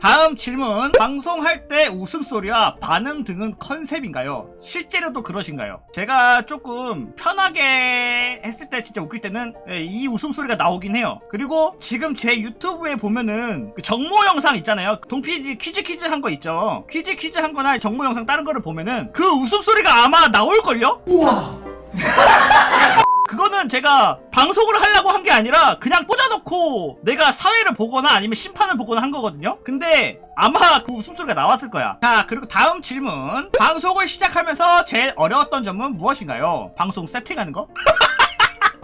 다음 질문. 방송할 때 웃음소리와 반응 등은 컨셉인가요? 실제로도 그러신가요? 제가 조금 편하게 했을 때 진짜 웃길 때는 예, 이 웃음소리가 나오긴 해요. 그리고 지금 제 유튜브에 보면은 그 정모 영상 있잖아요. 동피디 퀴즈 퀴즈 한 거 있죠. 퀴즈 퀴즈 한 거나 정모 영상 다른 거를 보면은 그 웃음소리가 아마 나올걸요? 그거는 제가 방송을 하려고 한 게 아니라 그냥 꽂아놓고 내가 사회를 보거나 아니면 심판을 보거나 한 거거든요? 근데 아마 그 웃음소리가 나왔을 거야. 자, 그리고 다음 질문. 방송을 시작하면서 제일 어려웠던 점은 무엇인가요? 방송 세팅하는 거?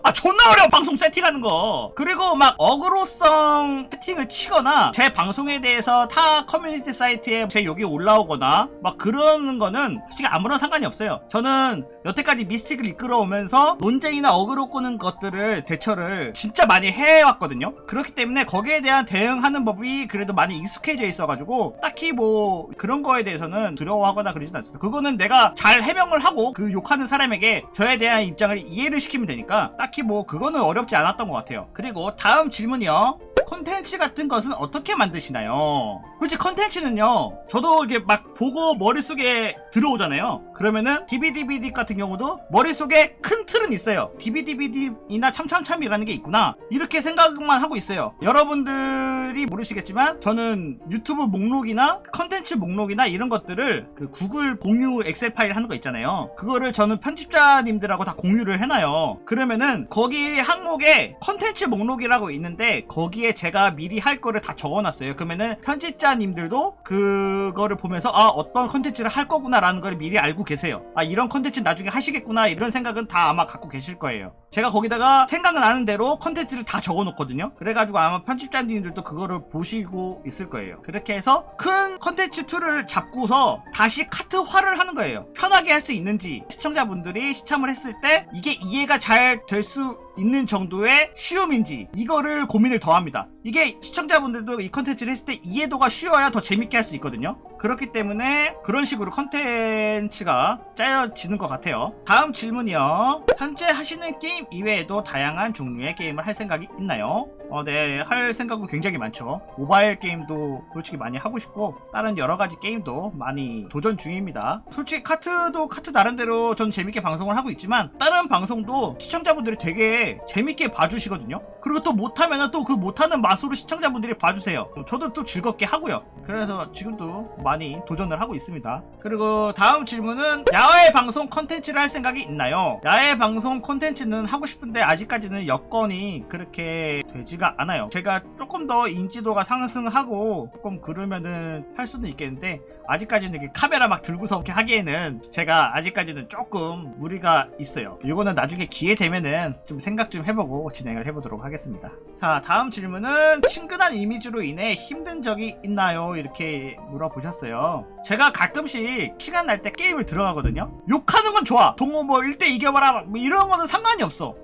아 존나 어려워 방송 세팅하는 거. 그리고 막 어그로성 세팅을 치거나 제 방송에 대해서 타 커뮤니티 사이트에 제 욕이 올라오거나 막 그러는 거는 솔직히 아무런 상관이 없어요. 저는 여태까지 미스틱을 이끌어오면서 논쟁이나 어그로 꼬는 것들을 대처를 진짜 많이 해왔거든요. 그렇기 때문에 거기에 대한 대응하는 법이 그래도 많이 익숙해져 있어가지고 딱히 뭐 그런 거에 대해서는 두려워하거나 그러진 않습니다. 그거는 내가 잘 해명을 하고 그 욕하는 사람에게 저에 대한 입장을 이해를 시키면 되니까 딱히 뭐 그거는 어렵지 않았던 것 같아요. 그리고 다음 질문이요. 콘텐츠 같은 것은 어떻게 만드시나요? 솔직히 콘텐츠는요, 저도 이게 막 보고 머릿속에 들어오잖아요. 그러면은 DVDVD 같은 경우도 머릿속에 큰 틀은 있어요. DVDVD나 참참참이라는 게 있구나. 이렇게 생각만 하고 있어요. 여러분들이 모르시겠지만 저는 유튜브 목록이나 컨텐츠 목록이나 이런 것들을 그 구글 공유 엑셀 파일 하는 거 있잖아요. 그거를 저는 편집자님들하고 다 공유를 해놔요. 그러면은 거기 항목에 컨텐츠 목록이라고 있는데 거기에 제가 미리 할 거를 다 적어놨어요. 그러면은 편집자님들도 그거를 보면서 아 어떤 컨텐츠를 할 거구나라는 걸 미리 알고 계세요. 아 이런 컨텐츠 나중에 하시겠구나 이런 생각은 다 아마 갖고 계실 거예요. 제가 거기다가 생각은 나는 대로 컨텐츠를 다 적어놓거든요. 그래가지고 아마 편집자님들도 그거를 보시고 있을 거예요. 그렇게 해서 큰 컨텐츠 툴을 잡고서 다시 카트화를 하는 거예요. 편하게 할 수 있는지 시청자분들이 시청을 했을 때 이게 이해가 잘 될 수 있는 정도의 쉬움인지 이거를 고민을 더 합니다. 이게 시청자분들도 이 컨텐츠를 했을 때 이해도가 쉬워야 더 재밌게 할 수 있거든요. 그렇기 때문에 그런 식으로 컨텐츠가 짜여지는 것 같아요. 다음 질문이요. 현재 하시는 게임 이외에도 다양한 종류의 게임을 할 생각이 있나요? 어, 네, 할 생각은 굉장히 많죠. 모바일 게임도 솔직히 많이 하고 싶고, 다른 여러 가지 게임도 많이 도전 중입니다. 솔직히 카트도 카트 나름대로 전 재밌게 방송을 하고 있지만, 다른 방송도 시청자분들이 되게 재밌게 봐주시거든요. 그리고 또 못하면 또 그 못하는 맛으로 시청자분들이 봐주세요. 저도 또 즐겁게 하고요. 그래서 지금도 많이 도전을 하고 있습니다. 그리고 다음 질문은 야외 방송 컨텐츠를 할 생각이 있나요? 야외 방송 컨텐츠는 하고 싶은데 아직까지는 여건이 그렇게 되지가 않아요. 제가 조금 더 인지도가 상승하고 조금 그러면은 할 수는 있겠는데 아직까지는 이렇게 카메라 막 들고서 이렇게 하기에는 제가 아직까지는 조금 무리가 있어요. 이거는 나중에 기회 되면은 좀 생각 좀 해보고 진행을 해보도록 하겠습니다. 자, 다음 질문은 친근한 이미지로 인해 힘든 적이 있나요? 이렇게 물어보셨어요. 제가 가끔씩 시간 날 때 게임을 들어가거든요. 욕하는 건 좋아. 동호 뭐 1대 이겨봐라. 뭐 이런 거는 상관이 없어.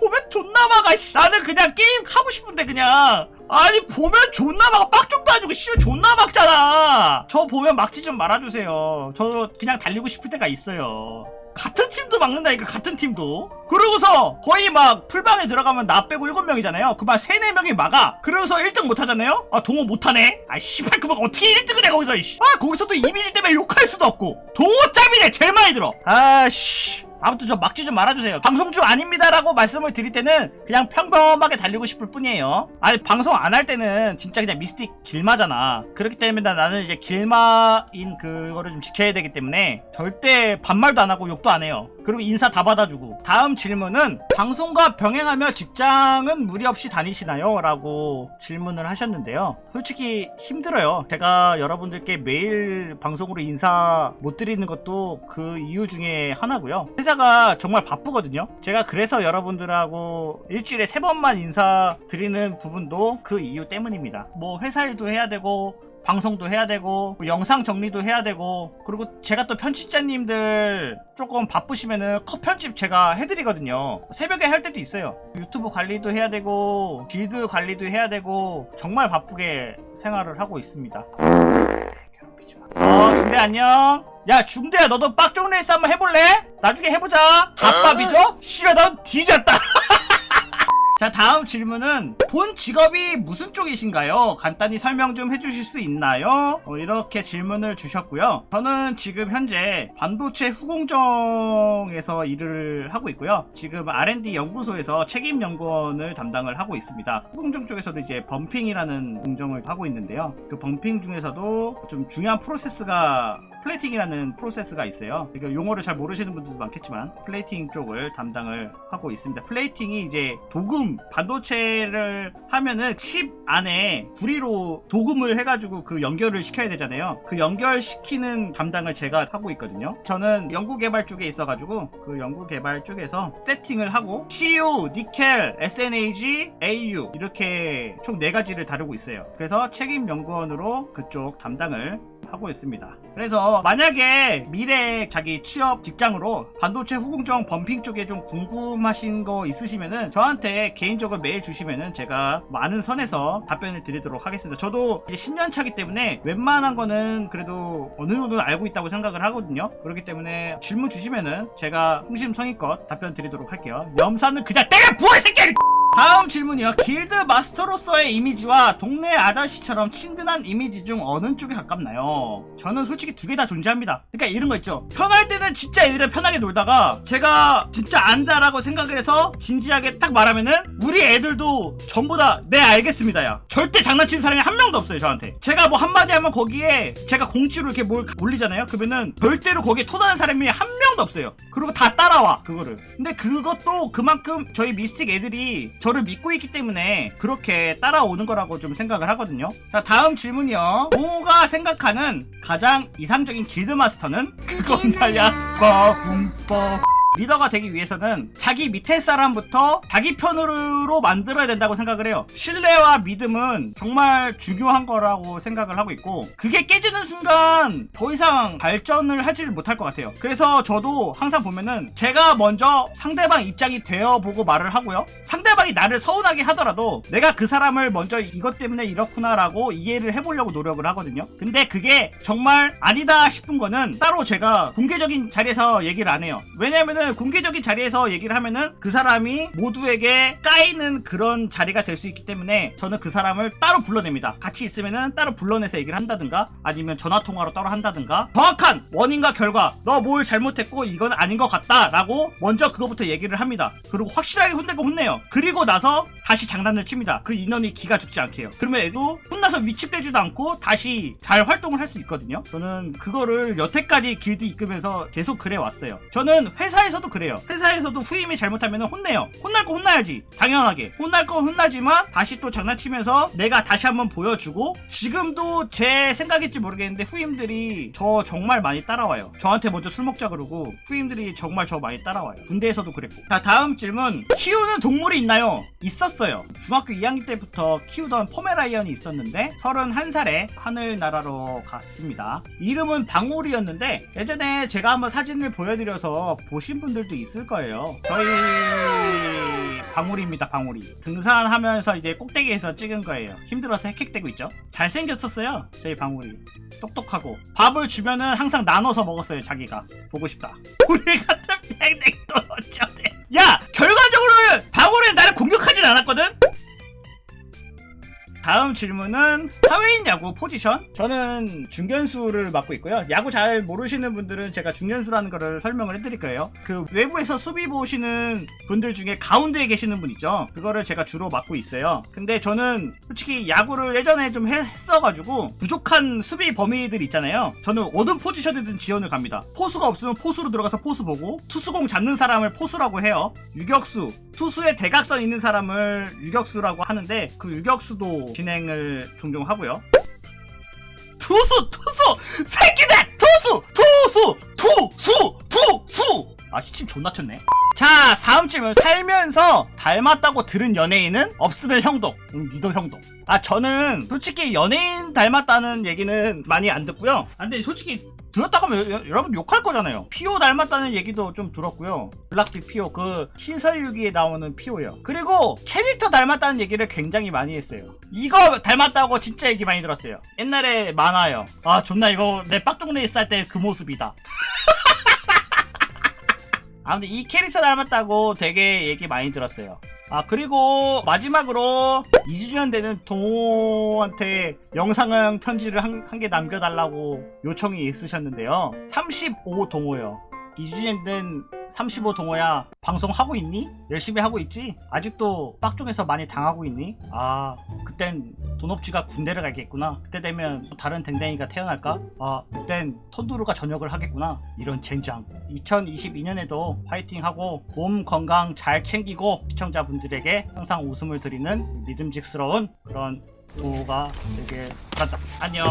보면 존나 막아. 씨. 나는 그냥 게임 하고 싶은데 그냥 아니 보면 존나 막아 빡종도 아니고 씨발 존나 막잖아. 저 보면 막지 좀 말아주세요. 저 그냥 달리고 싶을 때가 있어요. 같은 팀도 막는다니까 같은 팀도 그러고서 거의 막 풀방에 들어가면 나 빼고 7명이잖아요 그만 3, 4명이 막아 그러고서 1등 못하잖아요 아 동호 못하네 아 씨발 그만 어떻게 1등을 해 거기서. 아 거기서 또 이미지 때문에 욕할 수도 없고 동호 짭이네 제일 많이 들어 아씨 아무튼 저 막지 좀 말아주세요. 방송 중 아닙니다라고 말씀을 드릴 때는 그냥 평범하게 달리고 싶을 뿐이에요. 아니 방송 안 할 때는 진짜 그냥 미스틱 길마잖아. 그렇기 때문에 나는 이제 길마인 그거를 좀 지켜야 되기 때문에 절대 반말도 안 하고 욕도 안 해요. 그리고 인사 다 받아주고. 다음 질문은 방송과 병행하며 직장은 무리 없이 다니시나요? 라고 질문을 하셨는데요. 솔직히 힘들어요. 제가 여러분들께 매일 방송으로 인사 못 드리는 것도 그 이유 중에 하나고요. 회사가 정말 바쁘거든요. 제가 그래서 여러분들하고 일주일에 세 번만 인사 드리는 부분도 그 이유 때문입니다. 뭐 회사 일도 해야 되고 방송도 해야 되고 영상 정리도 해야 되고 그리고 제가 또 편집자님들 조금 바쁘시면은 컷 편집 제가 해드리거든요 새벽에 할 때도 있어요 유튜브 관리도 해야 되고 빌드 관리도 해야 되고 정말 바쁘게 생활을 하고 있습니다. 어 중대 안녕 야 중대야 너도 빡종 레이스 한번 해볼래? 나중에 해보자 잡밥이죠? 씨발 넌 뒤졌다 자, 다음 질문은 본 직업이 무슨 쪽이신가요? 간단히 설명 좀 해주실 수 있나요? 어, 이렇게 질문을 주셨고요. 저는 지금 현재 반도체 후공정에서 일을 하고 있고요. 지금 R&D 연구소에서 책임 연구원을 담당을 하고 있습니다. 후공정 쪽에서도 이제 범핑이라는 공정을 하고 있는데요. 그 범핑 중에서도 좀 중요한 프로세스가 플레이팅이라는 프로세스가 있어요. 이거 용어를 잘 모르시는 분들도 많겠지만 플레이팅 쪽을 담당을 하고 있습니다. 플레이팅이 이제 도금 반도체를 하면은 칩 안에 구리로 도금을 해가지고 그 연결을 시켜야 되잖아요. 그 연결시키는 담당을 제가 하고 있거든요. 저는 연구개발 쪽에 있어가지고 그 연구개발 쪽에서 세팅을 하고 CU, 니켈, SNAG, AU 이렇게 총 4가지를 다루고 있어요. 그래서 책임 연구원으로 그쪽 담당을 하고 있습니다. 그래서 만약에 미래 자기 취업 직장으로 반도체 후공정 범핑 쪽에 좀 궁금하신 거 있으시면은 저한테 개인적으로 메일 주시면은 제가 많은 선에서 답변을 드리도록 하겠습니다. 저도 이제 10년 차기 때문에 웬만한 거는 그래도 어느 정도 알고 있다고 생각을 하거든요. 그렇기 때문에 질문 주시면은 제가 흥심성의껏 답변 드리도록 할게요. 염사는 그냥 때려 부어 이 새끼야! 다음 질문이요. 길드 마스터로서의 이미지와 동네 아저씨처럼 친근한 이미지 중 어느 쪽에 가깝나요? 저는 솔직히 두 개 다 존재합니다. 그러니까 이런 거 있죠. 편할 때는 진짜 애들이랑 편하게 놀다가 제가 진짜 안다라고 생각을 해서 진지하게 딱 말하면은 우리 애들도 전부 다 네 알겠습니다 야. 절대 장난치는 사람이 한 명도 없어요 저한테. 제가 뭐 한마디 하면 거기에 제가 공치로 이렇게 뭘 올리잖아요. 그러면은 절대로 거기에 토다는 사람이 한 명도 없어요. 그리고 다 따라와 그거를. 근데 그것도 그만큼 저희 미스틱 애들이 저를 믿고 있기 때문에 그렇게 따라오는 거라고 좀 생각을 하거든요. 자 다음 질문이요. 모가 생각하는 가장 이상적인 길드 마스터는 그건 나야. 빠hum빠. 리더가 되기 위해서는 자기 밑에 사람부터 자기 편으로 만들어야 된다고 생각을 해요. 신뢰와 믿음은 정말 중요한 거라고 생각을 하고 있고 그게 깨지는 순간 더 이상 발전을 하지를 못할 것 같아요. 그래서 저도 항상 보면은 제가 먼저 상대방 입장이 되어보고 말을 하고요. 상대방이 나를 서운하게 하더라도 내가 그 사람을 먼저 이것 때문에 이렇구나라고 이해를 해보려고 노력을 하거든요. 근데 그게 정말 아니다 싶은 거는 따로 제가 공개적인 자리에서 얘기를 안 해요. 왜냐면은 공개적인 자리에서 얘기를 하면은 그 사람이 모두에게 까이는 그런 자리가 될 수 있기 때문에 저는 그 사람을 따로 불러냅니다. 같이 있으면은 따로 불러내서 얘기를 한다든가 아니면 전화 통화로 따로 한다든가 정확한 원인과 결과 너 뭘 잘못했고 이건 아닌 것 같다라고 먼저 그거부터 얘기를 합니다. 그리고 확실하게 혼내고 혼내요. 그리고 나서 다시 장난을 칩니다. 그 인원이 기가 죽지 않게요. 그러면 애도 혼나서 위축되지도 않고 다시 잘 활동을 할 수 있거든요. 저는 그거를 여태까지 길드 이끌면서 계속 그래 왔어요. 저는 회사에서 도 그래요. 회사에서도 후임이 잘못하면 혼내요. 혼날 거 혼나야지. 당연하게. 혼날 건 혼나지만 다시 또 장난치면서 내가 다시 한번 보여주고 지금도 제 생각일지 모르겠는데 후임들이 저 정말 많이 따라와요. 저한테 먼저 술 먹자 그러고 후임들이 정말 저 많이 따라와요. 군대에서도 그랬고. 자 다음 질문. 키우는 동물이 있나요? 있었어요. 중학교 2학년 때부터 키우던 포메라이언이 있었는데 31살에 하늘나라로 갔습니다. 이름은 방울이었는데 예전에 제가 한번 사진을 보여드려서 보신 분 들도 있을 거예요. 저희 방울입니다, 방울이. 등산하면서 이제 꼭대기에서 찍은 거예요. 힘들어서 헥헥대고 있죠. 잘생겼었어요, 저희 방울이. 똑똑하고. 밥을 주면은 항상 나눠서 먹었어요, 자기가. 보고 싶다. 우리 같은 팽팽도 어쩌네. 야! 결과적으로는 방울은 나를 공격하진 않았거든? 다음 질문은 사회인 야구 포지션? 저는 중견수를 맡고 있고요. 야구 잘 모르시는 분들은 제가 중견수라는 거를 설명을 해드릴 거예요. 그 외부에서 수비 보시는 분들 중에 가운데에 계시는 분 있죠. 그거를 제가 주로 맡고 있어요. 근데 저는 솔직히 야구를 예전에 좀 해- 했어가지고 부족한 수비 범위들 있잖아요. 저는 어떤 포지션이든 지원을 갑니다. 포수가 없으면 포수로 들어가서 포수 보고 투수공 잡는 사람을 포수라고 해요. 유격수, 투수의 대각선 있는 사람을 유격수라고 하는데 그 유격수도 진행을 종종 하고요. 투수, 투수, 새끼들, 투수, 투수, 투수, 투수. 아 시침 존나 튀었네. 자, 다음 질문. 살면서 닮았다고 들은 연예인은 없으면 형도. 응, 니도 형도. 아, 저는 솔직히 연예인 닮았다는 얘기는 많이 안 듣고요. 아, 근데 솔직히 여- 여러분 욕할 거잖아요. 피오 닮았다는 얘기도 좀 들었고요. 블락비 피오, 그 신서유기에 나오는 피오요. 그리고 캐릭터 닮았다는 얘기를 굉장히 많이 했어요. 이거 닮았다고 진짜 얘기 많이 들었어요. 옛날에 만화요. 아, 존나 이거 내 빡동네에 쌀때그 모습이다. 아무튼 이 캐릭터 닮았다고 되게 얘기 많이 들었어요. 아 그리고 마지막으로 2주년 되는 동호한테 영상을 편지를 한 개 남겨달라고 요청이 있으셨는데요. 35 동호요 2주년 된 35 동호야 방송하고 있니? 열심히 하고 있지? 아직도 빡종에서 많이 당하고 있니? 아 그땐 돈업치가 군대를 가겠구나 그때 되면 또 다른 댕댕이가 태어날까? 아 그땐 톤두루가 전역을 하겠구나 이런 젠장 2022년에도 화이팅하고 몸 건강 잘 챙기고 시청자분들에게 항상 웃음을 드리는 믿음직스러운 그런 동호가 되길 바란다 안녕